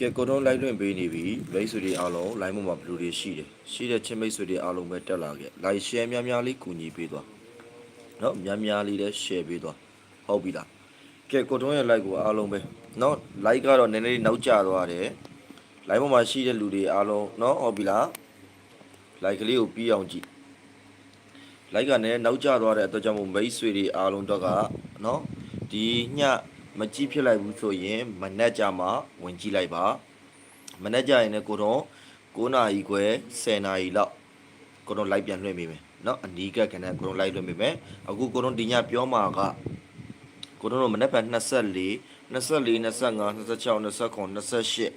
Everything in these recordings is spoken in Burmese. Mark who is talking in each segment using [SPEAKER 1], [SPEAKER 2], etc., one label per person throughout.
[SPEAKER 1] ကဲကိုတုံးလိုက်လွင့်ပေးနေပြီမိတ်ဆွေတွေအားလုံး line ပေါ်မှာဘယ်လိုတွေရှိတယ်ရှိတဲ့ချင်းမိတ်ဆွေတွေအားလုံးပဲတက်လာခဲ့ like share များများလေးကူညီပေးသွားเนาะများများလေးလည်း share ပေးသွားဟုတ်ပြီလားကဲကိုတုံးရဲ့ like ကိုအားလုံးပဲเนาะ like ကတော့နည်းနည်းလေးနောက်ကျသွားတယ် line ပေါ်မှာရှိတဲ့လူတွေအားလုံးเนาะဟုတ်ပြီလား like ကလေးကိုပြီးအောင်ကြည့် like ကလည်းနောက်ကျသွားတဲ့အတွက်ကြောင့်မို့မိတ်ဆွေတွေအားလုံးတော့ကเนาะဒီည မကြည့်ဖြစ်လိုက်ဘူးဆိုရင်မနက်ကြမှာဝင်ကြည့်လိုက်ပါမနက်ကြရင်လည်းကိုတော့9နာရီခွဲ10နာရီလောက်ကိုတော့ like ပြန်လွှင့်ပေးမယ်เนาะအနီးကပ်ခဏကိုတော့ like လွှင့်ပေးမယ်အခုကိုတော့ဒီညပြောမှာကကိုတော့မနက်ဖြန်24 24 25 26 29 28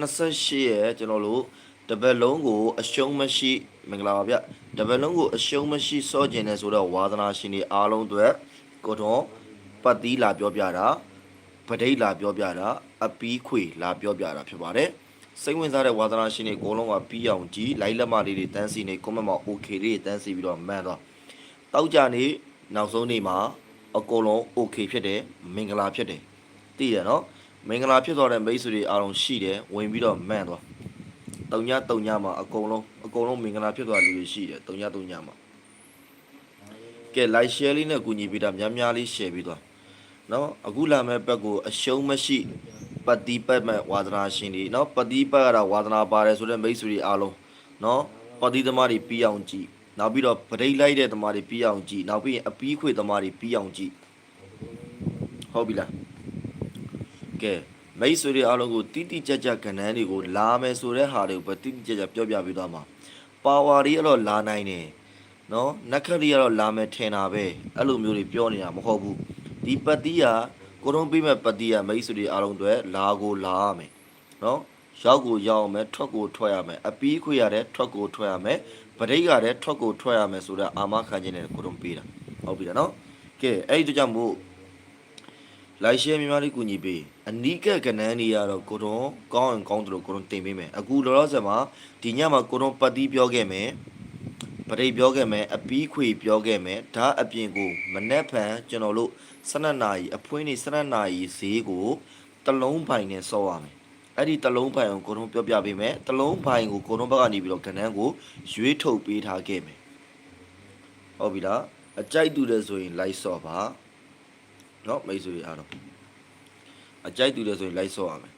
[SPEAKER 1] 28ရဲ့ကျွန်တော်တို့တပတ်လုံးကိုအရှုံးမရှိမင်္ဂလာပါဗျတပတ်လုံးကိုအရှုံးမရှိစောကျင်နေဆိုတော့ဝါသနာရှင်တွေအားလုံးအတွက်ကိုတော့ပတ်သီးလာပြောပြတာ ပဒိတ်လာပြောပြတာအပီးခွေလာပြောပြတာဖြစ်ပါတယ်စိတ်ဝင်စားတဲ့ဝါသနာရှင်တွေအကုန်လုံးကပြီးအောင်ကြည့်လိုက်လက်မလေးတွေတန်းစီနေကွန်မန့်မှာ okay လေးတွေတန်းစီပြီးတော့မှန်တော့တောက်ကြနေနောက်ဆုံးနေ့မှာအကုန်လုံး okay ဖြစ်တယ်မင်္ဂလာဖြစ်တယ်သိရနော်မင်္ဂလာဖြစ်သွားတဲ့မိတ်ဆွေတွေအားလုံးရှိတယ်ဝင်ပြီးတော့မှန်သွားတုံညတုံညမှာအကုန်လုံးအကုန်လုံးမင်္ဂလာဖြစ်သွားလူတွေရှိတယ်တုံညတုံညမှာကဲ like share လေးနဲ့ကူညီပေးတာများများလေး share ပေးသွား နော်အခုလာမဲ့ဘက်ကိုအရှုံးမရှိပတိပတ်မဲ့ဝါသနာရှင်တွေနော်ပတိပတ်ကတော့ဝါသနာပါတယ်ဆိုတဲ့မိတ်ဆွေတွေအားလုံးနော်ပတိသမားတွေပြီးအောင်ကြည့်နောက်ပြီးတော့ပရိတ်လိုက်တဲ့သမားတွေပြီးအောင်ကြည့်နောက်ပြီးရင်အပီးခွေသမားတွေပြီးအောင်ကြည့်ဟုတ်ပြီလားကဲမိတ်ဆွေတွေအားလုံးကိုတိတိကျကျကဏ္ဍတွေကိုလာမယ်ဆိုတဲ့ဟာတွေကိုပဲတိတိကျကျပြောပြပေးသွားမှာပါဝါတွေကတော့လာနိုင်တယ်နော်နက်ခက်တွေကတော့လာမယ်ထင်တာပဲအဲ့လိုမျိုးတွေပြောနေတာမဟုတ်ဘူး ဒီပတိကကိုရုံးပေးမဲ့ပတိကမိတ်ဆွေတွေအားလုံးအတွက်လာကိုလာရမယ်နော်ရောက်ကိုရောက်အောင်မယ်ထွက်ကိုထွက်ရမယ်အပီးခွေရတဲ့ထွက်ကိုထွက်ရမယ်ပရိတ်ရတဲ့ထွက်ကိုထွက်ရမယ်ဆိုတော့အာမခံခြင်းနဲ့ကိုရုံးပေးတာဟုတ်ပြီလားနော်ကဲအဲ့ဒီတို့ကြောင့်မို့လိုက်ရှယ်မြန်မာလေးကူညီပေးအနီးကပ်ကနန်းနေရတော့ကိုတော့ကောင်းရင်ကောင်းတယ်လို့ကိုတော့တင်ပေးမယ်အခုလောလောဆယ်မှာဒီညမှာကိုတော့ပတ်တီးပြောခဲ့မယ် ပရိတ်ပြောခဲ့မယ်အပီးခွေပြောခဲ့မယ်ဒါအပြင်ကိုမနက်ဖြန်ကျွန်တော်တို့12နာရီအဖွင့်နေ12နာရီဈေးကိုတလုံးပိုင်နဲ့စောရမယ်အဲ့ဒီတလုံးပိုင်ကိုကိုတော့ပြောပြပေးမယ်တလုံးပိုင်ကိုကိုတော့ဘက်ကနေပြီးတော့ကနန်းကိုရွေးထုတ်ပေးထားခဲ့မယ်ဟုတ်ပြီလားအကြိုက်တူတယ်ဆိုရင်လိုက်စော့ပါ เนาะမိတ်ဆွေတွေအားလုံးအကြိုက်တူတယ်ဆိုရင်လိုက်ဆော့ရမယ်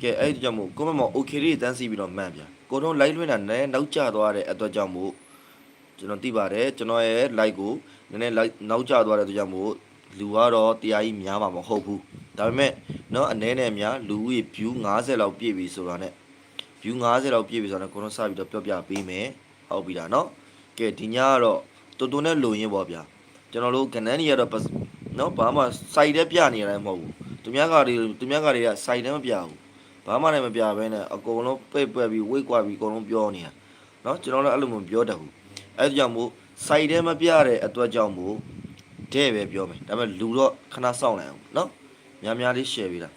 [SPEAKER 1] ကဲအဲ့ဒီကြောင့်မို့ကိုမမောင် okay လေးတန်းစီပြီးတော့မှန်ဗျာ ကိုတော့ live လွှင့်တာနည်းနောက်ကျသွားတဲ့အတွက်ကြောင့်မို့ကျွန်တော်သိပါတယ်ကျွန်တော်ရဲ့ live ကိုနည်းနည်း live နောက်ကျသွားတဲ့အတွက်ကြောင့်မို့လူကတော့တရားကြီးများမှာမဟုတ်ဘူးဒါပေမဲ့เนาะအနေနဲ့များလူဦးရေ view 50လောက်ပြည့်ပြီဆိုတာနဲ့ view 50လောက်ပြည့်ပြီဆိုတာနဲ့ကိုတော့စပြီးတော့ပြောပြပေးမယ်ဟုတ်ပြီလားเนาะကဲဒီညကတော့တူတူနဲ့လုံရင်းပေါ့ဗျာကျွန်တော်တို့ကနန်းကြီးကတော့နော်ဘာမှစိုက်တဲ့ပြနေရတယ်မဟုတ်ဘူးသူများကတွေသူများကတွေကစိုက်တယ်မပြဘူး ဘာမှလည်းမပြဘဲနဲ့အကုန်လုံးပိတ်ပက်ပြီးဝိတ်ကွာပြီးအကုန်လုံးပြောနေတာနော်ကျွန်တော်လည်းအဲ့လိုမျိုးပြောတတ်ဘူးအဲ့ဒါကြောင့်မို့စိုက်တယ်မပြတဲ့အတွက်ကြောင့်မို့တဲ့ပဲပြောမယ်ဒါပေမဲ့လူတော့ခဏစောင့်လိုက်အောင်နော်များများလေး share ပေးတာ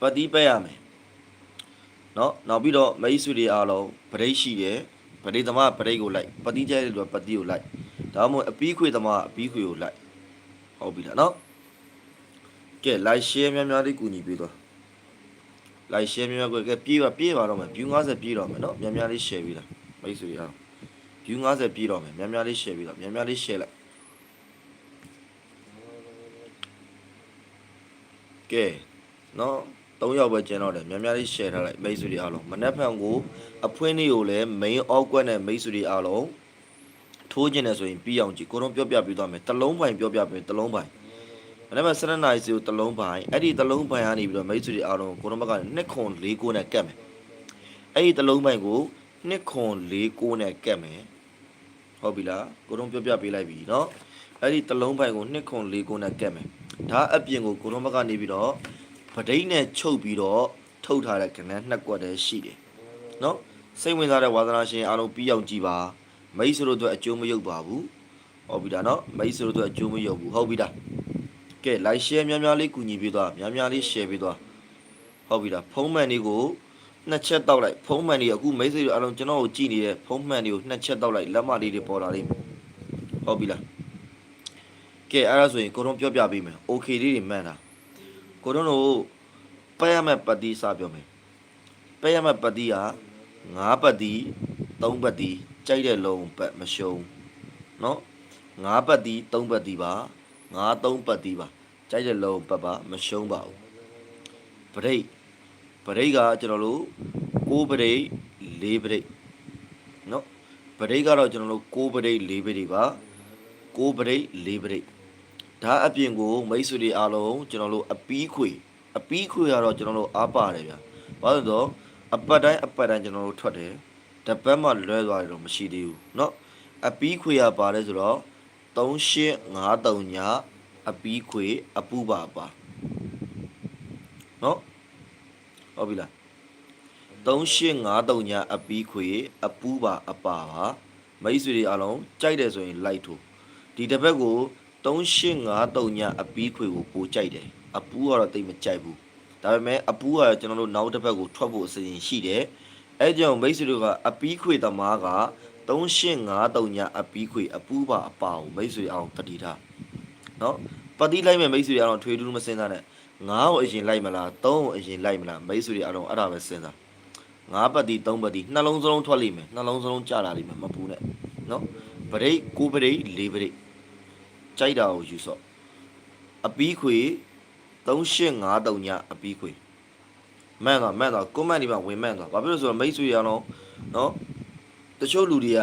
[SPEAKER 1] ပတ်တီးပက်ရမယ်နော်နောက်ပြီးတော့မိတ်ဆွေတွေအားလုံးဗရိတ်ရှိတယ်ဗရိတ်သမားဗရိတ်ကိုလိုက်ပတ်တီးကျဲတဲ့လူကပတ်တီးကိုလိုက်ဒါမှမဟုတ်အပီးခွေသမားအပီးခွေကိုလိုက်ဟုတ်ပြီလားနော်ကဲ like share များများလေးကူညီပေးသွား like share များများကိုကဲပြေးပါပြေးပါတော့မယ် view 50ပြေးတော့မယ်နော်များများလေး share ပေးတာမိတ်ဆွေအား view 50ပြေးတော့မယ်များများလေး share ပေးတာများများလေး share လိုက်ကဲနော်၃ယောက်ပဲကျန်တော့တယ်များများလေး share ထားလိုက်မိတ်ဆွေတွေအားလုံးမနက်ဖြန်ကိုအဖွင့်လေးကိုလည်း main awkward နဲ့မိတ်ဆွေတွေအားလုံးထိုးကျင်တယ်ဆိုရင်ပြီးအောင်ကြည့်ကိုတော့ပြောပြပေးသွားမယ်တလုံးပိုင်ပြောပြပေးတလုံးပိုင်မ နေ့ကစရနိုင်စီကိုတလုံးပိုင်အဲ့ဒီတလုံးပိုင်ကနေပြီးတော့မိတ်ဆွေတွေအားလုံးကိုတော့ဘက်ကနှစ်ခွန်၄ကိုနဲ့ကတ်မယ်အဲ့ဒီတလုံးပိုင်ကိုနှစ်ခွန်၄ကိုနဲ့ကတ်မယ်ဟုတ်ပြီလားကိုတော့ပြောပြပေးလိုက်ပြီเนาะအဲ့ဒီတလုံးပိုင်ကိုနှစ်ခွန်၄ကိုနဲ့ကတ်မယ်ဒါအပြင်ကိုကိုတော့ဘက်ကနေပြီးတော့ပဒိတ်နဲ့ချုပ်ပြီးတော့ထုတ်ထားတဲ့ကဏ္ဍနှစ်ကွက်တည်းရှိတယ်เนาะစိတ်ဝင်စားတဲ့ဝါသနာရှင်အားလုံးပြီးအောင်ကြည့်ပါမိတ်ဆွေတို့အတွက်အကျိုးမရုပ်ပါဘူးဟုတ်ပြီလားเนาะမိတ်ဆွေတို့အတွက်အကျိုးမရုပ်ဘူးဟုတ်ပြီလား ကဲ like share များများလေးကူညီပေးသွားများများလေး share ပေးသွားဟုတ်ပြီလားဖုံးမှန်လေးကိုနှစ်ချက်တောက်လိုက်ဖုံးမှန်လေးအခုမိတ်ဆွေတို့အားလုံးကျွန်တော်ကိုကြည့်နေတဲ့ဖုံးမှန်လေးကိုနှစ်ချက်တောက်လိုက်လက်မလေးတွေပေါ်လာလိမ့်မယ်ဟုတ်ပြီလားကဲအဲ့ဒါဆိုရင်ကိုတော့ပြောပြပေးမယ် okay လေးတွေမှန်တာကိုတော့တို့ ပယ်ရမယ့်ပတ်တိစပြောမယ်ပယ်ရမယ့်ပတ်တိက9ပတ်တိ3ပတ်တိကြိုက်တဲ့လုံးပတ်မရှုံးเนาะ9ပတ်တိ3ပတ်တိပါ 9 3ပတ်တိပါကြိုက်တဲ့လုံးပတ်ပါမရှုံးပါဘူးပရိတ်ပရိတ်ကကျွန်တော်တို့6ပရိတ်4ပရိတ်เนาะပရိတ်ကတော့ကျွန်တော်တို့6ပရိတ်4ပရိတ်ပါ6ပရိတ်4ပရိတ်ဒါအပြင်ကိုမိတ်ဆွေတွေအားလုံးကျွန်တော်တို့အပီးခွေ အပီးခွေကတော့ကျွန်တော်တို့အားပါတယ်ဗျာ။ဘာလို့လဲဆိုတော့အပတ်တိုင်းအပတ်တိုင်းကျွန်တော်တို့ထွက်တယ်။တပတ်မှလွဲသွားတယ်တော့မရှိသေးဘူးเนาะ။အပီးခွေကပါတယ်ဆိုတော့ 3853ညအပီးခွေအပူပါပါနော်ဟုတ်ပြီလား3853ညအပီးခွေအပူပါအပါပါမိတ်ဆွေတွေအားလုံးကြိုက်တယ်ဆိုရင်လိုက်ထိုးဒီတစ်ဘက်ကို3853ညအပီးခွေကိုပိုကြိုက်တယ်အပူကတော့တိတ်မကြိုက်ဘူးဒါပေမဲ့အပူကကျွန်တော်တို့နောက်တစ်ဘက်ကိုထွက်ဖို့အစီအစဉ်ရှိတယ်အဲကြောင့်မိတ်ဆွေတို့ကအပီးခွေသမားက 3853ညအပီးခွေအပူပါအပါကိုမိတ်ဆွေအောင်တတိထားနော်ပတိလိုက်မဲ့မိတ်ဆွေအောင်ထွေထူးမစင်စားနဲ့9ကိုအရင်လိုက်မလား3ကိုအရင်လိုက်မလားမိတ်ဆွေအားလုံးအဲ့ဒါပဲစဉ်းစား9ပတ်တိ3ပတ်တိနှလုံးစလုံးထွက်လိမ့်မယ်နှလုံးစလုံးကြလာလိမ့်မယ်မပူနဲ့နော်ပရိတ်9ပရိတ်4ပရိတ်ကြိုက်တာကိုယူဆော့အပီးခွေ3853ညအပီးခွေမှန်တော့မှန်တော့ကွန်မန့်ဒီမှာဝင်မှန်တော့ဘာဖြစ်လို့ဆိုတော့မိတ်ဆွေရအောင်နော် တချို့လူတွေက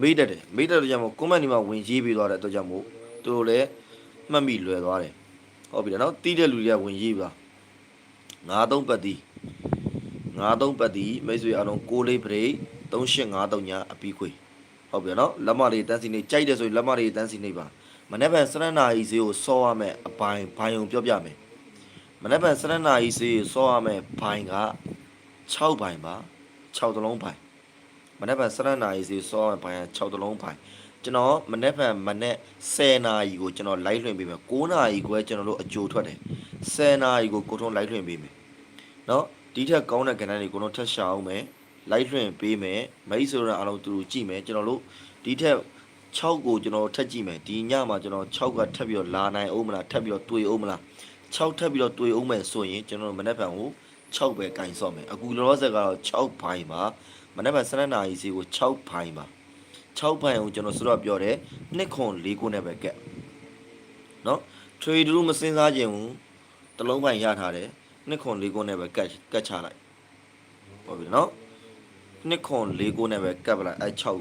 [SPEAKER 1] မေးတတ်တယ်မေးတတ်တဲ့ကြောင့်မို့ကွန်မန့်ဒီမှာဝင်ရေးပြီးသွားတဲ့အတွက်ကြောင့်မို့သူတို့လည်းမှတ်မိလွယ်သွားတယ်ဟုတ်ပြီလားနော်တီးတဲ့လူတွေကဝင်ရေးပါ93ပတ်တီ93ပတ်တီမိတ်ဆွေအားလုံး6လေးပရိတ်3853ညအပီးခွေဟုတ်ပြီနော်လက်မလေးတန်းစီနေကြိုက်တယ်ဆိုရင်လက်မလေးတန်းစီနေပါမနေ့ကစရနာကြီးဈေးကိုစောရမယ်အပိုင်းဘိုင်ုံပြောပြမယ်မနေ့ကစရနာကြီးဈေးကိုစောရမယ်ဘိုင်က6ဘိုင်ပါ6တလုံးဘိုင် မနေ့ကစရနာကြီးဈေးစောရမယ်ဘိုင်က6တလုံးဘိုင်ကျွန်တော်မနေ့ကမနေ့10နာရီကိုကျွန်တော် live လွှင့်ပေးမယ်9နာရီခွဲကျွန်တော်တို့အကြိုထွက်တယ်10နာရီကိုကိုထုံး live လွှင့်ပေးမယ်เนาะဒီထက်ကောင်းတဲ့ကဏ္ဍတွေကိုတော့ထပ်ရှာအောင်မယ် live လွှင့်ပေးမယ်မိတ်ဆိုရအောင်တူတူကြည့်မယ်ကျွန်တော်တို့ဒီထက်6ကိုကျွန်တော်ထပ်ကြည့်မယ်ဒီညမှာကျွန်တော်6ကထပ်ပြီးတော့လာနိုင်အောင်မလားထပ်ပြီးတော့တွေ့အောင်မလား6ထပ်ပြီးတော့တွေ့အောင်မယ်ဆိုရင်ကျွန်တော်မနေ့ကကို6ပဲကင်ဆော့မယ်အခုလောလောဆယ်ကတော့6ဘိုင်ပါ မနေ့က7နာရီစီကို6ဘိုင်ပါ6ဘိုင်ကိုကျွန်တော်ဆိုတော့ပြောတယ်နှစ်ခွန်၄ခုနဲ့ပဲကက်နော်ထရေဒူးမစင်စားခြင်းဘူးတလုံးပိုင်ရထားတယ်နှစ်ခွန်၄ခုနဲ့ပဲကတ်ကတ်ချလိုက်ဟုတ်ပြီနော်နှစ်ခွန်၄ခုနဲ့ပဲကတ်ပလိုက်အဲ6ကို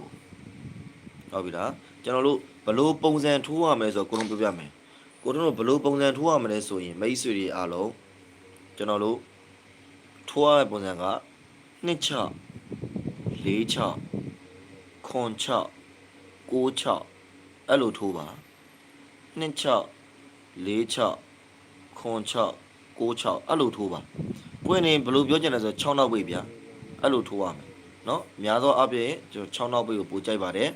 [SPEAKER 1] ဟုတ်ပြီလားကျွန်တော်တို့ဘလို့ပုံစံထိုးရမယ်ဆိုတော့ကိုလုံးပြောပြမယ်ကိုတို့ဘလို့ပုံစံထိုးရမလဲဆိုရင်မိတ်ဆွေတွေအားလုံးကျွန်တော်တို့ထိုးရတဲ့ပုံစံကနှစ်6 4 6ခွန်6 9 6အဲ့လိုထိုးပါနှစ်6 4 6ခွန်6 9 6အဲ့လိုထိုးပါပွင့်နေဘလို့ပြောချင်လဲဆို6နောက်ပိတ်ဗျာအဲ့လိုထိုးရမယ်เนาะအများသောအားဖြင့်ကျွန်တော်6နောက်ပိတ်ကိုပို့ကြိုက်ပါတယ်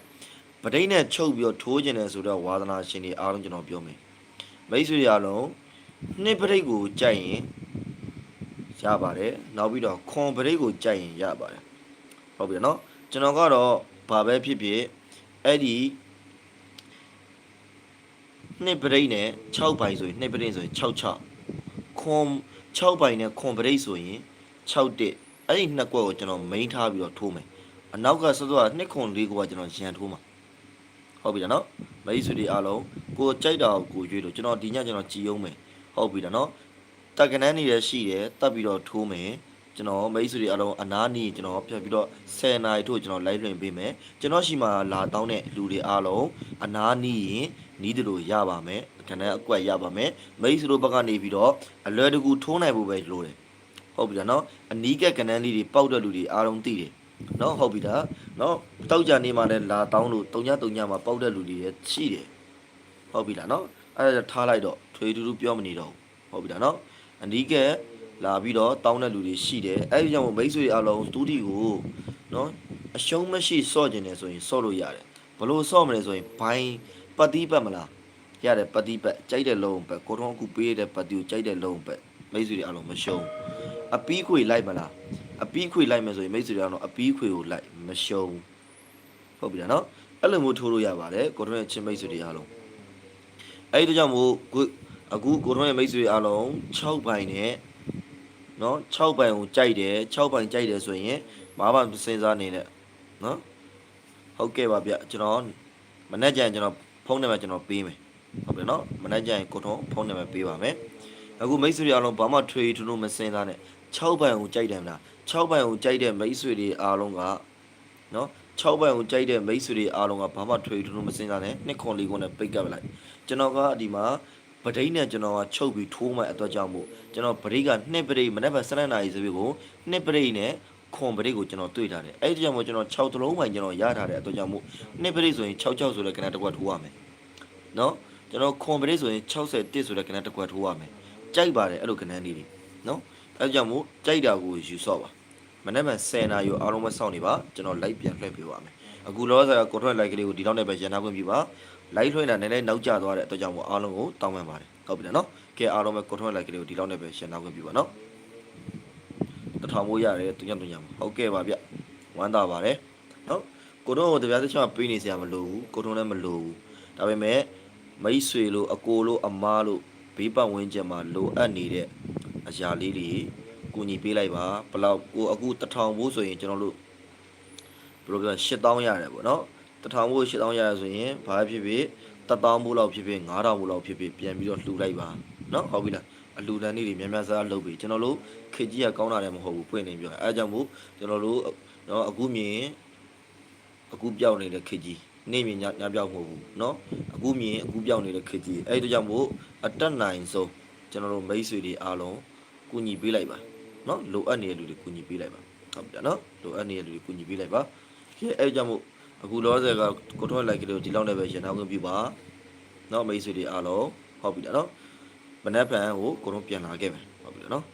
[SPEAKER 1] ပဒိတ်နဲ့ချုပ်ပြီးတော့ထိုးကျင်တယ်ဆိုတော့ဝါသနာရှင်တွေအားလုံးကျွန်တော်ပြောမယ်မိတ်ဆွေတွေအားလုံးနှစ်ပဒိတ်ကိုကြိုက်ရင်ရပါတယ်နောက်ပြီးတော့ခွန်ပဒိတ်ကိုကြိုက်ရင်ရပါတယ် ဟုတ်ပြီနော်ကျွန်တော်ကတော့ဘာပဲဖြစ်ဖြစ်အဲ့ဒီနှစ်ပဒိတ်နဲ့6ပိုင်ဆိုရင်နှစ်ပဒိတ်ဆိုရင်6 6ခွန်6ပိုင်နဲ့ခွန်ပဒိတ်ဆိုရင်6တစ်အဲ့ဒီနှစ်ကွက်ကိုကျွန်တော်မိန်းထားပြီးတော့ထိုးမယ်အနောက်ကစောစောကနှစ်ခွန်လေးကွက်ကျွန်တော်ရန်ထိုးမှာဟုတ်ပြီလားနော်မိတ်ဆွေတွေအားလုံးကိုကြိုက်တာကိုရွေးလို့ကျွန်တော်ဒီညကျွန်တော်ကြည်အောင်မယ်ဟုတ်ပြီလားနော်တက်ကနန်းနေရရှိတယ်တက်ပြီးတော့ထိုးမယ် ကျွန်တော်မိတ်ဆွေတွေအားလုံးအနားနီးကျွန်တော်ပြပြီးတော့10နာရီထို့ကျွန်တော် live လွှင့်ပေးမယ်ကျွန်တော်ရှိမှလာတောင်းတဲ့လူတွေအားလုံးအနားနီးရင်နီးတယ်လို့ရပါမယ်ခဏအကွက်ရပါမယ်မိတ်ဆွေတို့ဘက်ကနေပြီးတော့အလွယ်တကူထိုးနိုင်ဖို့ပဲလိုတယ်ဟုတ်ပြီလားနော်အနီးကက်ကနန်းလေးတွေပေါက်တဲ့လူတွေအားလုံးသိတယ်နော်ဟုတ်ပြီလားနော်တောက်ကြနေမှလည်းလာတောင်းလို့တုံညတုံညမှာပေါက်တဲ့လူတွေလည်းရှိတယ်ဟုတ်ပြီလားနော်အဲ့ဒါထားလိုက်တော့ထွေတူတူပြောမနေတော့ဘူးဟုတ်ပြီလားနော်အနီးကက် လာပြီးတော့တောင်းတဲ့လူတွေရှိတယ်အဲ့ဒီကြောင့်မိတ်ဆွေအားလုံးတူတီကိုနော်အရှုံးမရှိစော့ကျင်တယ်ဆိုရင်စော့လို့ရတယ်ဘလို့စော့မလဲဆိုရင်ဘိုင်းပတ်တိပတ်မလားရတယ်ပတ်တိပတ်ကြိုက်တဲ့လုံးပတ်ကိုထုံးအခုပေးတဲ့ပတ်တိကိုကြိုက်တဲ့လုံးပတ်မိတ်ဆွေတွေအားလုံးမရှုံးအပီးခွေလိုက်မလားအပီးခွေလိုက်မယ်ဆိုရင်မိတ်ဆွေတွေအားလုံးအပီးခွေကိုလိုက်မရှုံးဟုတ်ပြီလားနော်အဲ့လိုမျိုးထိုးလို့ရပါတယ်ကိုထုံးရဲ့ချင်းမိတ်ဆွေတွေအားလုံးအဲ့ဒီကြောင့်မို့အခုကိုထုံးရဲ့မိတ်ဆွေအားလုံး6ဘိုင်းနဲ့ နော်6ပိုင်ကိုကြိုက်တယ်6ပိုင်ကြိုက်တယ်ဆိုရင်ဘာမှမစဉ်းစားနေနဲ့နော်ဟုတ်ကဲ့ပါဗျကျွန်တော်မနေ့ကျရင်ကျွန်တော်ဖုန်းနံပါတ်ကျွန်တော်ပေးမယ်ဟုတ်ပြီနော်မနေ့ကျရင်ကိုထုံးဖုန်းနံပါတ်ပေးပါမယ်အခုမိတ်ဆွေတွေအားလုံးဘာမှထွေထူးထူးမစဉ်းစားနဲ့6ပိုင်ကိုကြိုက်တယ်မလား6ပိုင်ကိုကြိုက်တဲ့မိတ်ဆွေတွေအားလုံးကနော်6ပိုင်ကိုကြိုက်တဲ့မိတ်ဆွေတွေအားလုံးကဘာမှထွေထူးထူးမစဉ်းစားနဲ့နှစ်ခွန်လေးခွန်နဲ့ပိတ်ကပ်လိုက်ကျွန်တော်ကဒီမှာ ပဒိတ်နဲ့ကျွန်တော်ကချုပ်ပြီးထိုးမှအတွက်ကြောင့်မို့ကျွန်တော်ပဒိတ်ကနှစ်ပဒိတ်မနေ့က7နာရီစပီကိုနှစ်ပဒိတ်နဲ့ခွန်ပဒိတ်ကိုကျွန်တော်တွေ့ထားတယ်အဲ့ဒီကြောင့်မို့ကျွန်တော်6သလုံးပိုင်းကျွန်တော်ရထားတဲ့အတွက်ကြောင့်မို့နှစ်ပဒိတ်ဆိုရင်6 6ဆိုတဲ့ကဏ္ဍတစ်ခွက်ထိုးရမယ်နော်ကျွန်တော်ခွန်ပဒိတ်ဆိုရင်61ဆိုတဲ့ကဏ္ဍတစ်ခွက်ထိုးရမယ်ကြိုက်ပါတယ်အဲ့လိုကဏ္ဍလေးတွေနော်အဲ့ဒီကြောင့်မို့ကြိုက်တာကိုယူဆော့ပါမနေ့က10နာရီကိုအားလုံးပဲစောင့်နေပါကျွန်တော် live ပြန်လွှင့်ပေးပါမယ်အခုလောဆယ်ကကိုထွတ် live ကလေးကိုဒီလောက်နဲ့ပဲရန်နာခွင့်ပြုပါ live လွှင့်တာနည်းနည်းနောက်ကျသွားတဲ့အတွက်ကြောင့်မို့အားလုံးကိုတောင်းပန်ပါတယ်ဟုတ်ပြီလားနော်ကဲအားလုံးပဲကိုထွတ် live ကလေးကိုဒီလောက်နဲ့ပဲရန်နာခွင့်ပြုပါနော်တထောင်မိုးရတယ်သူညသူညမှာဟုတ်ကဲ့ပါဗျဝမ်းသာပါတယ်နော်ကိုတော့တပြားတစ်ချက်ပေးနေစရာမလိုဘူးကိုထွန်းလည်းမလိုဘူးဒါပေမဲ့မိတ်ဆွေလို့အကိုလို့အမားလို့ဘေးပတ်ဝန်းကျင်မှာလိုအပ်နေတဲ့အရာလေးတွေကူညီပေးလိုက်ပါဘလောက်ကိုအခုတထောင်မိုးဆိုရင်ကျွန်တော်တို့ဘယ်လိုပြော8000ရတယ်ပေါ့နော် တထောင်မို့8000ရတယ်ဆိုရင်ဘာဖြစ်ဖြစ်1000မို့လောက်ဖြစ်ဖြစ်9000မို့လောက်ဖြစ်ဖြစ်ပြန်ပြီးတော့လှူလိုက်ပါနော်ဟုတ်ပြီလားအလှူဒန်းလေးတွေများများစားလုပ်ပြီးကျွန်တော်တို့ခေကြီးကကောင်းတာလည်းမဟုတ်ဘူးပွင့်နေပြောအဲအကြောင့်မို့ကျွန်တော်တို့နော်အခုမြင်အခုပြောက်နေတဲ့ခေကြီးနေမြင်ညညပြောက်မဟုတ်ဘူးနော်အခုမြင်အခုပြောက်နေတဲ့ခေကြီးအဲ့ဒီကြောင့်မို့အတက်နိုင်ဆုံးကျွန်တော်တို့မိတ်ဆွေတွေအားလုံးကူညီပေးလိုက်ပါနော်လိုအပ်နေတဲ့လူတွေကူညီပေးလိုက်ပါဟုတ်ပြီလားနော်လိုအပ်နေတဲ့လူတွေကူညီပေးလိုက်ပါကဲအဲ့ကြောင့်မို့ အခုလောဆယ်ကကိုထွန်းလိုက်ကလေးကိုဒီလောက်နဲ့ပဲရန်နာခွင့်ပြုပါเนาะမိတ်ဆွေတွေအားလုံးဟုတ်ပြီလားเนาะမနက်ဖြန်ကိုကိုထွန်းပြန်လာခဲ့မယ်ဟုတ်ပြီလားเนาะ